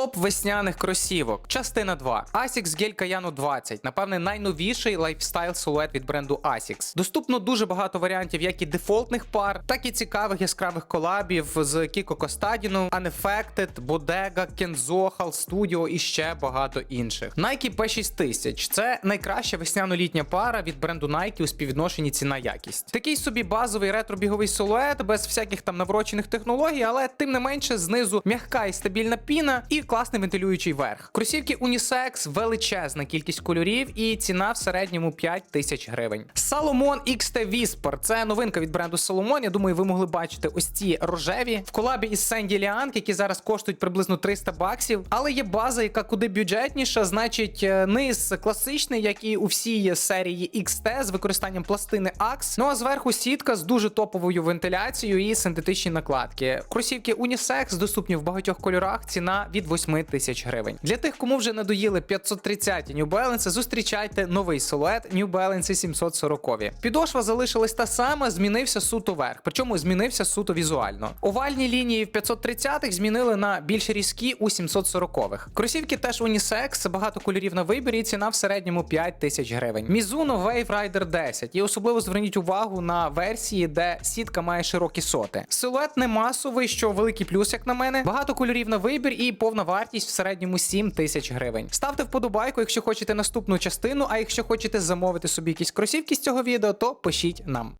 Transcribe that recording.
Топ весняних кросівок. Частина 2. Asics Gel Cayano 20. Напевне, найновіший лайфстайл силует від бренду Asics. Доступно дуже багато варіантів, як і дефолтних пар, так і цікавих яскравих колабів з Kiko Costadino, Unaffected, Bodega, Hal Studio і ще багато інших. Nike P6000 це найкраща весняно-літня пара від бренду Nike у співвідношенні ціна-якість. Такий собі базовий ретро-біговий силует без всяких там наврочених технологій, але тим не менше знизу м'яка і стабільна піна і класний вентилюючий верх. Кросівки Unisex, величезна кількість кольорів і ціна в середньому 5 тисяч гривень. Salomon XT Whisper – це новинка від бренду Salomon. Я думаю, ви могли бачити ось ці рожеві в колабі із Сенді Ліанг, які зараз коштують приблизно 300 баксів. Але є база, яка куди бюджетніша, значить е, низ класичний, як і у всій серії XT з використанням пластини Axe. Ну а зверху сітка з дуже топовою вентиляцією і синтетичні накладки. Кросівки Unisex доступні в багатьох кольорах. Ціна від 8 тисяч гривень. Для тих, кому вже надоїли 530 New Balance, зустрічайте новий силует New Balance 740. Підошва залишилась та сама, змінився суто верх. Причому змінився суто візуально. Овальні лінії в 530-х змінили на більш різкі у 740-х. Кросівки теж Unisex, багато кольорів на вибір і ціна в середньому 5 тисяч гривень. Mizuno Wave Rider 10. І особливо зверніть увагу на версії, де сітка має широкі соти. Силует не масовий, що великий плюс, як на мене. Багато кольорів на вибір і повна вартість в середньому 7 тисяч гривень. Ставте вподобайку, якщо хочете наступну частину. А якщо хочете замовити собі якісь кросівки з цього відео, то пишіть нам.